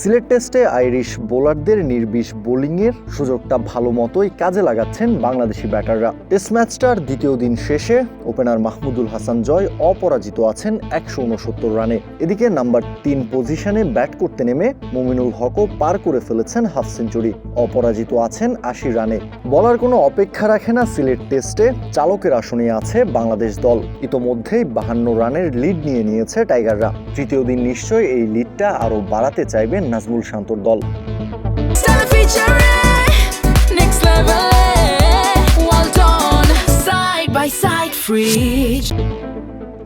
সিলেট টেস্টে আইরিশ বোলারদের নির্বিষ বোলিংয়ের সুযোগটা ভালো মতোই কাজে লাগাচ্ছেন বাংলাদেশি ব্যাটাররা। টেস্ট ম্যাচটার দ্বিতীয় দিন শেষে ওপেনার মাহমুদুল হাসান জয় অপরাজিত আছেন একশো উনসত্তর রানে। এদিকে নাম্বার তিন পজিশনে ব্যাট করতে নেমে মুমিনুল হকও পার করে ফেলেছেন হাফ সেঞ্চুরি। অপরাজিত আছেন আশি রানে। বলার কোনো অপেক্ষা রাখে না সিলেট টেস্টে, চালকের আসনে আছে বাংলাদেশ দল। ইতোমধ্যেই বাহান্ন রানের লিড নিয়ে নিয়েছে টাইগাররা। তৃতীয় দিন নিশ্চয়ই এই লিডটা আরও বাড়াতে চাইবেন নাজমুল শান্তর দল.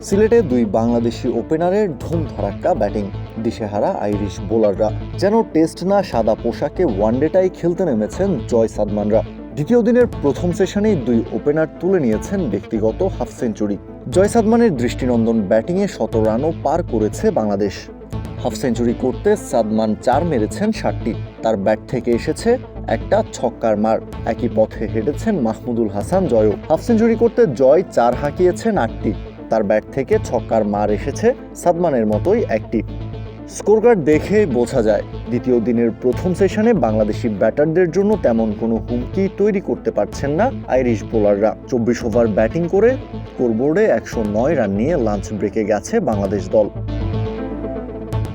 সিলেটে দুই বাংলাদেশি ওপেনারের ধুম ধারাক্কা ব্যাটিং দিশেহারা আইরিশ বোলাররা। যেন টেস্ট না সাদা পোশাকে ওয়ানডেটাই খেলতে নেমেছেন জয় সাদমানরা। দ্বিতীয় দিনের প্রথম সেশনেই দুই ওপেনার তুলে নিয়েছেন ব্যক্তিগত হাফ সেঞ্চুরি। জয় সাদমানের দৃষ্টিনন্দন ব্যাটিংয়ে শত রানও পার করেছে বাংলাদেশ। হাফ সেঞ্চুরি করতে সাদমান চার মেরেছেন ষাটটি। তার ব্যাট থেকে এসেছে একটা ছক্কার মার। একই পথে হেঁটেছেন মাহমুদুল হাসান জয়ও। হাফ সেঞ্চুরি করতে জয় চার হাঁকিয়েছেন আটটি। তার ব্যাট থেকে ছক্কার মার এসেছে সাদমানের মতোই একটি। স্কোরকার্ড দেখে বোঝা যায়, দ্বিতীয় দিনের প্রথম সেশনে বাংলাদেশি ব্যাটারদের জন্য তেমন কোনো হুমকি তৈরি করতে পারছেন না আইরিশ বোলাররা। চব্বিশ ওভার ব্যাটিং করে স্কোরবোর্ডে একশো নয় রান নিয়ে লাঞ্চ ব্রেকে গেছে বাংলাদেশ দল।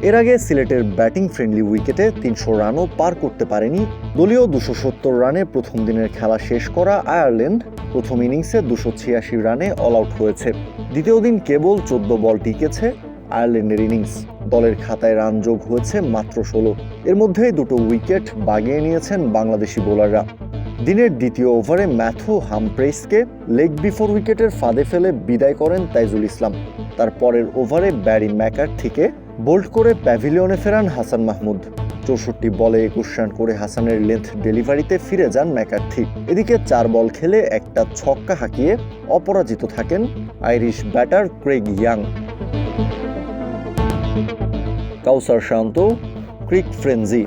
এর আগে সিলেটের ব্যাটিং ফ্রেন্ডলি উইকেটে তিনশো রানও পার করতে পারেনি দলীয় দুশো সত্তর রানে প্রথম দিনের খেলা শেষ করা আয়ারল্যান্ড প্রথম ইনিংসে দুশো ছিয়াশি রানে অল আউট হয়েছে। দ্বিতীয় দিন কেবল চোদ্দ বল টিকেছে আয়ারল্যান্ডের ইনিংস। দলের খাতায় রান যোগ হয়েছে মাত্র ষোলো। এর মধ্যেই দুটো উইকেট বাগিয়ে নিয়েছেন বাংলাদেশি বোলাররা। দিনের দ্বিতীয় ওভারে ম্যাথু হামপ্রেসকে লেগ বিফোর উইকেটের ফাঁদে ফেলে বিদায় করেন তাইজুল ইসলাম। তার পরের ওভারে ব্যারি ম্যাকার থেকে বোল্ড করে প্যাভিলিয়নে ফেরান হাসান মাহমুদ। চৌষট্টি বলে একুশ রান করে হাসানের লেন্থ ডেলিভারিতে ফিরে যান ম্যাকার্থি। এদিকে চার বল খেলে একটা ছক্কা হাঁকিয়ে অপরাজিত থাকেন Irish batter Craig Young. Kawsar Shanto, cric frenzy.